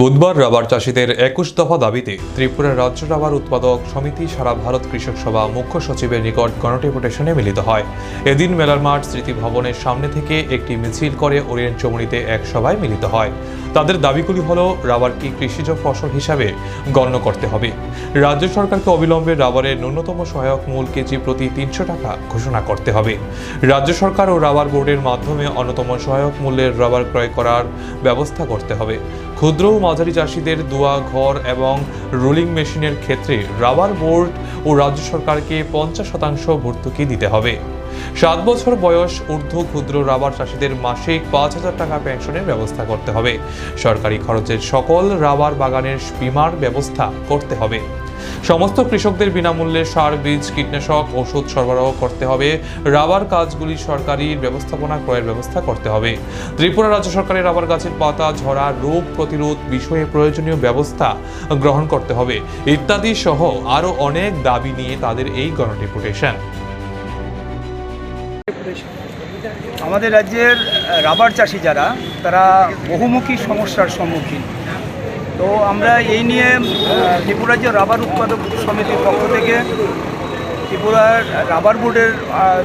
বুধবার রাবার চাষিদের একুশ দফা দাবিতে ত্রিপুরা রাজ্য রাবার উৎপাদক সমিতি সারা ভারত কৃষক সভা মুখ্য সচিবের নিকট গণডেপুটেশনে মিলিত হয়। এদিন মেলার মাঠ, স্মৃতি ভবনের সামনে থেকে একটি মিছিল করে ওরিয়েন্ট চমুনিতে এক সভায় মিলিত হয়। তাদের দাবিগুলি হল রাবারকে কৃষিজ ফসল হিসাবে গণ্য করতে হবে? রাজ্য সরকারকে অবিলম্বে রাবারের ন্যূনতম সহায়ক মূল কেজি প্রতি তিনশো টাকা ঘোষণা করতে হবে। রাজ্য সরকার ও রাবার বোর্ডের মাধ্যমে অন্যতম সহায়ক মূল্যের রাবার ক্রয় করার ব্যবস্থা করতে হবে। ক্ষুদ্র ও মাঝারি চাষিদের দোয়া, ঘর এবং রোলিং মেশিনের ক্ষেত্রে রাবার বোর্ড ও রাজ্য সরকারকে পঞ্চাশ শতাংশ ভর্তুকি দিতে হবে। সাত বছর বয়স ঊর্ধ্ব ক্ষুদ্র রাবার চাষিদের মাসিক পাঁচ হাজার টাকা পেনশনের ব্যবস্থা করতে হবে। সরকারি খরচের সকল রাবার বাগানের বীমার ব্যবস্থা করতে হবে। সমস্ত কৃষকদের বিনামূল্যে সার, বীজ, কীটনাশক, ওষুধ সরবরাহ করতে হবে। রাবার কাজগুলি সরকারি ব্যবস্থাপনা ক্রয়ের ব্যবস্থা করতে হবে। ত্রিপুরা রাজ্য সরকারের রাবার গাছের পাতা, ঝরা, রোগ প্রতিরোধ বিষয়ে প্রয়োজনীয় ব্যবস্থা গ্রহণ করতে হবে। ইত্যাদি সহ আরও অনেক দাবি নিয়ে তাদের এই গণডেপুটেশন। আমাদের রাজ্যের রাবার চাষি যারা, তারা বহুমুখী সমস্যার সম্মুখীন। তো আমরা এই নিয়ে ত্রিপুরা রাজ্য রাবার উৎপাদক সমিতির পক্ষ থেকে ত্রিপুরার রাবার বোর্ডের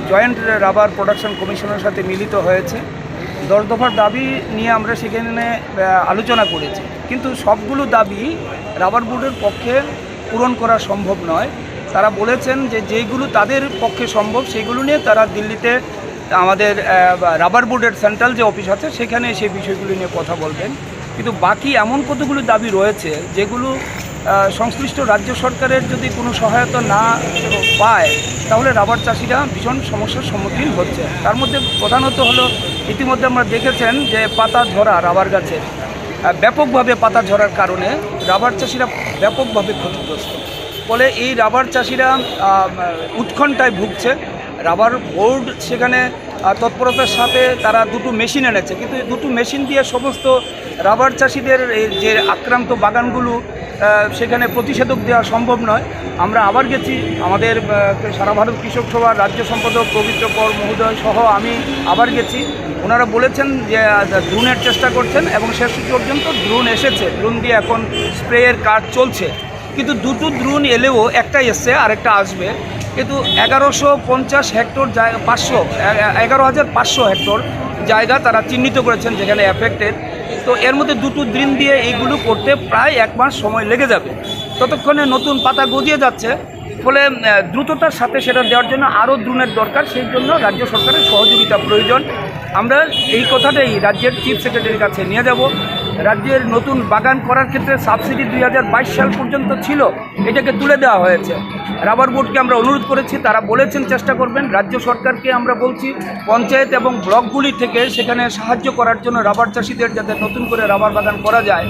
জয়েন্ট রাবার প্রোডাকশন কমিশনের সাথে মিলিত হয়েছে। দশ দফার দাবি নিয়ে আমরা সেখানে আলোচনা করেছি। কিন্তু সবগুলো দাবি রাবার বোর্ডের পক্ষে পূরণ করা সম্ভব নয়। তারা বলেছেন যে যেগুলো তাদের পক্ষে সম্ভব, সেগুলো নিয়ে তারা দিল্লিতে আমাদের রাবার বোর্ডের সেন্ট্রাল যে অফিস আছে, সেখানে সেই বিষয়গুলি নিয়ে কথা বলবেন। কিন্তু বাকি এমন কতগুলো দাবি রয়েছে যেগুলো সংশ্লিষ্ট রাজ্য সরকারের যদি কোনো সহায়তা না পায়, তাহলে রাবার চাষিরা ভীষণ সমস্যার সম্মুখীন হচ্ছে। তার মধ্যে প্রধানত হলো, ইতিমধ্যে আমরা দেখেছেন যে পাতা ঝরা রাবার গাছের ব্যাপকভাবে পাতা ঝরার কারণে রাবার চাষিরা ব্যাপকভাবে ক্ষতিগ্রস্ত। ফলে এই রাবার চাষিরা উৎকণ্ঠায় ভুগছে। রাবার বোর্ড সেখানে তৎপরতার সাথে তারা দুটো মেশিন এনেছে। কিন্তু দুটো মেশিন দিয়ে সমস্ত রাবার চাষিদের যে আক্রান্ত বাগানগুলো সেখানে প্রতিষেধক দেওয়া সম্ভব নয়। আমরা আবার গেছি, আমাদের সারা ভারত কৃষক সভার রাজ্য সম্পাদক পবিত্র কর মহোদয় সহ আমি আবার গেছি। ওনারা বলেছেন যে ড্রোনের চেষ্টা করছেন এবং শেষ পর্যন্ত ড্রোন এসেছে। ড্রোন দিয়ে এখন স্প্রেয়ের কাজ চলছে। কিন্তু দুটো ড্রোন এলেও একটা এসছে, আরেকটা আসবে। কিন্তু এগারোশো পঞ্চাশ হেক্টর জায়গা পাঁচশো এগারো হাজার পাঁচশো হেক্টর জায়গা তারা চিহ্নিত করেছেন যেখানে অ্যাফেক্টেড তো এর মধ্যে দুটো দিন দিয়ে এইগুলো করতে প্রায় এক মাস সময় লেগে যাবে। ততক্ষণে নতুন পাতা গজিয়ে যাচ্ছে। ফলে দ্রুততার সাথে সেটা দেওয়ার জন্য আরও দ্রুণের দরকার। সেই জন্য রাজ্য সরকারের সহযোগিতা প্রয়োজন। আমরা এই কথাটাই রাজ্যের চিফ সেক্রেটারির কাছে নিয়ে যাব। রাজ্যের নতুন বাগান করার ক্ষেত্রে সাবসিডি দুই হাজার বাইশ সাল পর্যন্ত ছিল, এটাকে তুলে দেওয়া হয়েছে। রাবার বোর্ডকে আমরা অনুরোধ করেছি, তারা বলেছেন চেষ্টা করবেন। রাজ্য সরকারকে আমরা বলছি, পঞ্চায়েত এবং ব্লকগুলি থেকে সেখানে সাহায্য করার জন্য রাবার চাষিদের যাতে নতুন করে রাবার বাগান করা যায়।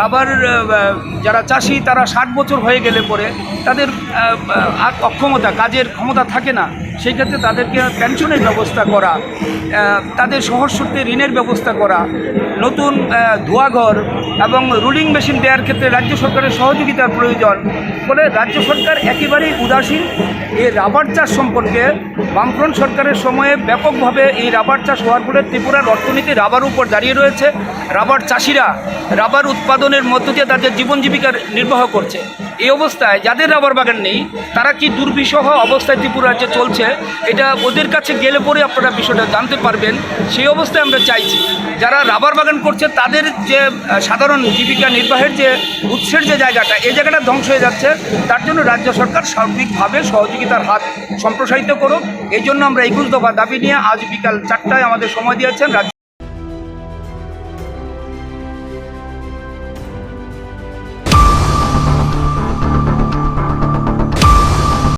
রাবার যারা চাষি, তারা ষাট বছর হয়ে গেলে পরে তাদের আর অক্ষমতা, কাজের ক্ষমতা থাকে না। সেই ক্ষেত্রে তাদেরকে পেনশনের ব্যবস্থা করা তাদের সহজ সূত্রে ঋণের ব্যবস্থা করা, নতুন ধোয়াঘর এবং রুলিং মেশিন দেওয়ার ক্ষেত্রে রাজ্য সরকারের সহযোগিতার প্রয়োজন। ফলে রাজ্য সরকার একেবারেই উদাসীন। এই রাবার চাষ সম্পর্কে বামফ্রন্ট সরকারের সময়ে ব্যাপকভাবে এই রাবার চাষ হওয়ার ফলে ত্রিপুরার অর্থনীতি রাবার উপর দাঁড়িয়ে রয়েছে। রাবার চাষিরা রাবার উৎপাদনের মধ্য দিয়ে তাদের জীবন জীবিকা নির্বাহ করছে। এই অবস্থায় যাদের রাবার বাগান নেই, তারা কি দুর্বিষহ অবস্থায় ত্রিপুরা রাজ্যে চলছে? এটা ওদের কাছে গেলে পরে আপনারা বিষয়টা জানতে পারবেন। সেই অবস্থায় আমরা চাইছি, যারা রাবার বাগান করছে, তাদের যে সাধারণ জীবিকা নির্বাহের যে উৎসের যে জায়গাটা, এই জায়গাটা ধ্বংস হয়ে যাচ্ছে। তার জন্য রাজ্য সরকার সার্বিকভাবে সহযোগিতার হাত সম্প্রসারিত করুক। এই জন্য আমরা একুশ দফা দাবি নিয়ে আজ বিকাল চারটায় আমাদের সময় দিয়েছেন রাজ্য